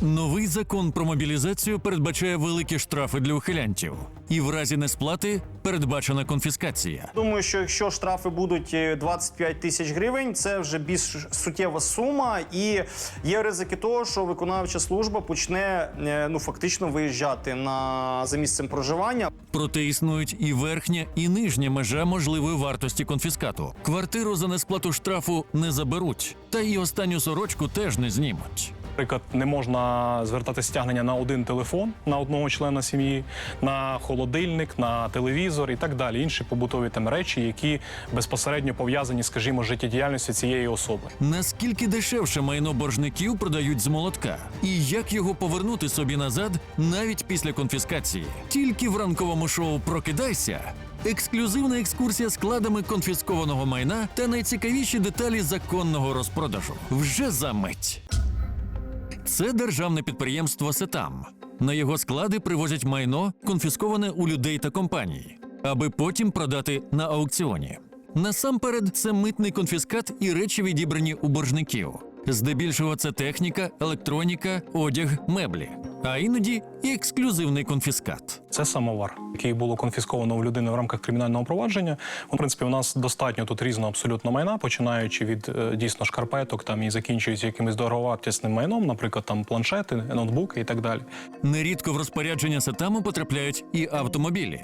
Новий закон про мобілізацію передбачає великі штрафи для ухилянтів, і в разі несплати передбачена конфіскація. Думаю, що якщо штрафи будуть е, 25 тисяч гривень, це вже більш суттєва сума, і є ризики того, що виконавча служба почне е, ну фактично виїжджати на за місцем проживання. Проте існують і верхня, і нижня межа можливої вартості конфіскату. Квартиру за несплату штрафу не заберуть, та і останню сорочку теж не знімуть. Наприклад, не можна звертати стягнення на один телефон на одного члена сім'ї, на холодильник, на телевізор і так далі. Інші побутові там речі, які безпосередньо пов'язані, скажімо, з життєдіяльністю цієї особи. Наскільки дешевше майно боржників продають з молотка, і як його повернути собі назад навіть після конфіскації? Тільки в ранковому шоу Прокидайся. Ексклюзивна екскурсія складами конфіскованого майна та найцікавіші деталі законного розпродажу вже за мить. Це державне підприємство Сетам. На його склади привозять майно, конфісковане у людей та компаній, аби потім продати на аукціоні. Насамперед, це митний конфіскат і речі, відібрані у боржників. Здебільшого це техніка, електроніка, одяг, меблі, а іноді і ексклюзивний конфіскат. Це самовар, який було конфісковано у людини в рамках кримінального провадження. В принципі, у нас достатньо тут різного абсолютно майна, починаючи від е, дійсно шкарпеток там і закінчуючи якимось дороговартісним майном, наприклад, там планшети, ноутбуки і так далі. Нерідко в розпорядження сатаму потрапляють і автомобілі.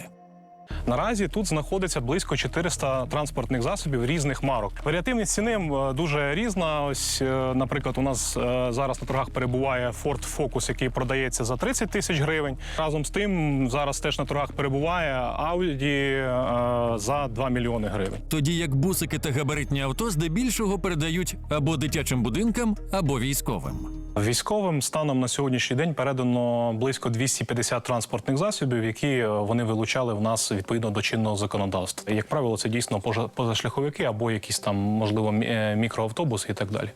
Наразі тут знаходиться близько 400 транспортних засобів різних марок. Варіативність ціни е, дуже різна. Ось, е, наприклад, у нас е, зараз на торгах перебуває Ford Focus, який продається за 30 тисяч гривень. Разом з тим, зараз теж на торгах перебуває Audi за 2 мільйони гривень. Тоді як бусики та габаритні авто здебільшого передають або дитячим будинкам, або військовим. Військовим станом на сьогоднішній день передано близько 250 транспортних засобів, які е, вони вилучали в нас відповідно до чинного законодавства. Як правило, це дійсно позашляховики або якісь там, можливо, е, мікроавтобуси і так далі.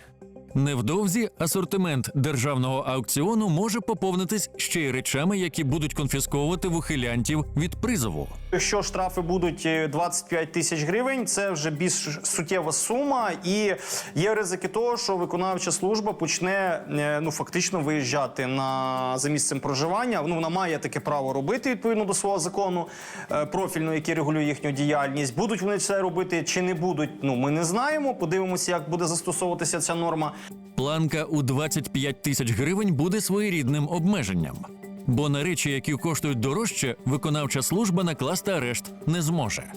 Невдовзі асортимент державного аукціону може поповнитись ще й речами, які будуть конфісковувати в ухилянтів від призову. Якщо штрафи будуть е, 25 тисяч гривень, це вже більш суттєва сума, і є ризики того, що виконавча служба почне е, ну фактично виїжджати на за місцем проживання. Ну вона має таке право робити відповідно до свого закону е, профільного, який регулює їхню діяльність. Будуть вони це робити чи не будуть? Ну ми не знаємо. Подивимося, як буде застосовуватися ця норма. Планка у 25 тисяч гривень буде своєрідним обмеженням. Бо на речі, які коштують дорожче, виконавча служба накласти арешт не зможе.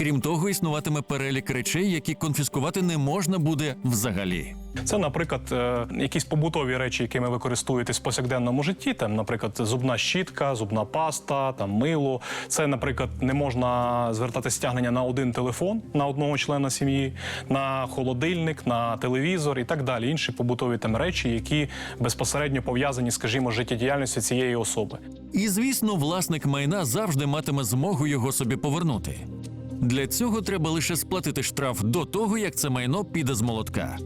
Крім того, існуватиме перелік речей, які конфіскувати не можна буде взагалі. Це, наприклад, е, якісь побутові речі, якими ви користуєтесь в повсякденному житті. Там, наприклад, зубна щітка, зубна паста, там мило. Це, наприклад, не можна звертати стягнення на один телефон на одного члена сім'ї, на холодильник, на телевізор і так далі. Інші побутові там речі, які безпосередньо пов'язані, скажімо, з життєдіяльністю цієї особи. І звісно, власник майна завжди матиме змогу його собі повернути. Для цього треба лише сплатити штраф до того, як це майно піде з молотка.